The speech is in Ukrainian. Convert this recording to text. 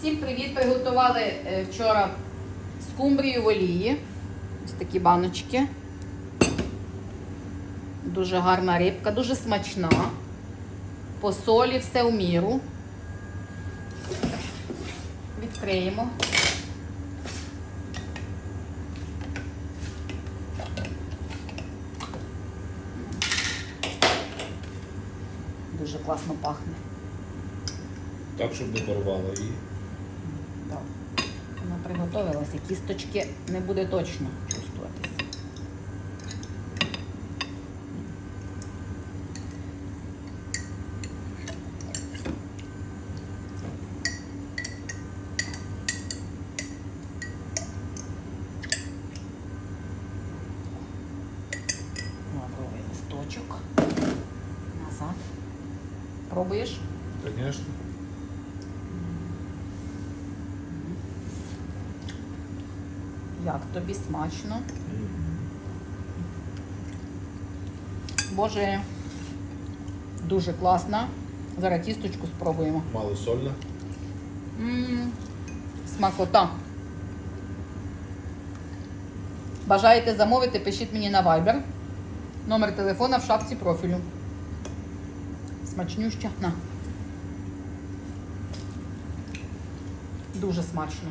Всім привіт! Приготували е, вчора скумбрію в олії. Ось такі баночки. Дуже гарна рибка, дуже смачна. По солі все в міру. Відкриємо. Дуже класно пахне. Так, щоб не порвало її. Так. Вона приготувалася. Кісточки не буде точно чувствуватися. Лавровий листочок. Назад. Пробуєш? Звісно. Як тобі смачно? Боже, дуже класно. Зараз тісточку спробуємо. Мало сольно. М, Смакота. Бажаєте замовити, пишіть мені на Viber. Номер телефона в шапці профілю. Смачнюща. На. Дуже смачно.